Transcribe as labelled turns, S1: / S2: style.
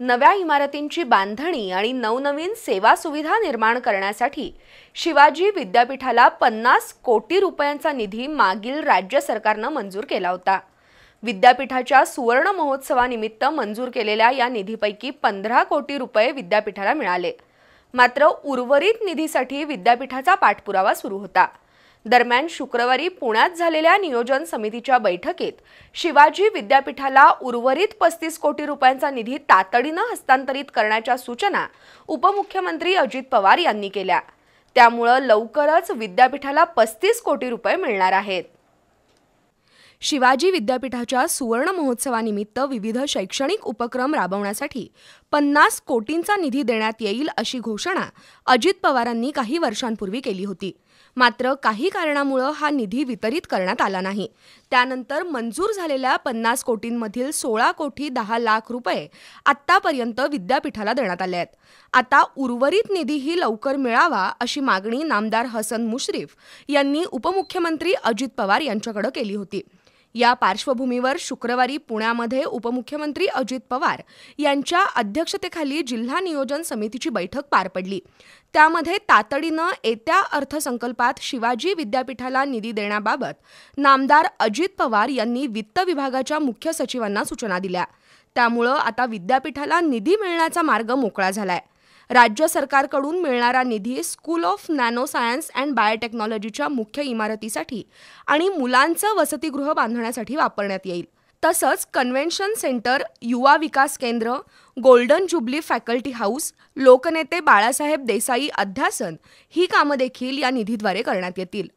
S1: नव्या इमारतींची बांधणी आणि नवनवीन सेवा सुविधा निर्माण करण्यासाठी शिवाजी विद्यापीठाला पन्नास कोटी रुपयांचा निधी मागील राज्य सरकारनं मंजूर केला होता. विद्यापीठाच्या सुवर्ण महोत्सवानिमित्त मंजूर केलेल्या या निधीपैकी पंधरा कोटी रुपये विद्यापीठाला मिळाले. मात्र उर्वरित निधीसाठी विद्यापीठाचा पाठपुरावा सुरू होता. दरम्यान शुक्रवारी पुण्यात झालेल्या नियोजन समितीच्या बैठकीत शिवाजी विद्यापीठाला उर्वरित पस्तीस कोटी रुपयांचा निधी तातडीनं हस्तांतरित करण्याच्या सूचना उपमुख्यमंत्री अजित पवार यांनी केल्या. त्यामुळं लवकरच विद्यापीठाला पस्तीस कोटी रुपये मिळणार आहेत. शिवाजी विद्यापीठाच्या सुवर्ण महोत्सवानिमित्त विविध शैक्षणिक उपक्रम राबवण्यासाठी पन्नास कोटींचा निधी देण्यात येईल अशी घोषणा अजित पवारांनी काही वर्षांपूर्वी केली होती. मात्र काही कारणामुळं हा निधी वितरित करण्यात आला नाही. त्यानंतर मंजूर झालेल्या पन्नास कोटींमधील सोळा कोटी दहा लाख रुपये आत्तापर्यंत विद्यापीठाला देण्यात आले आहेत. आता उर्वरित निधीही लवकर मिळावा अशी मागणी नामदार हसन मुश्रीफ यांनी उपमुख्यमंत्री अजित पवार यांच्याकडे केली होती. या पार्श्वभूमीवर शुक्रवारी पुण्यामध्ये उपमुख्यमंत्री अजित पवार यांच्या अध्यक्षतेखाली जिल्हा नियोजन समितीची बैठक पार पडली. त्यामध्ये तातडीनं येत्या अर्थसंकल्पात शिवाजी विद्यापीठाला निधी देण्याबाबत नामदार अजित पवार यांनी वित्त विभागाच्या मुख्य सचिवांना सूचना दिल्या. त्यामुळं आता विद्यापीठाला निधी मिळण्याचा मार्ग मोकळा झालाय. राज्य सरकारकडून मिळणारा निधी school of nano science and बायोटेक्नॉलॉजीच्या मुख्य इमारतीसाठी आणि मुलांचं वसतिगृह बांधण्यासाठी वापरण्यात येईल. तसंच कन्व्हेन्शन सेंटर युवा विकास केंद्र गोल्डन जुबली फॅकल्टी हाऊस लोकनेते बाळासाहेब देसाई अध्यासन ही कामं देखील या निधीद्वारे करण्यात येतील.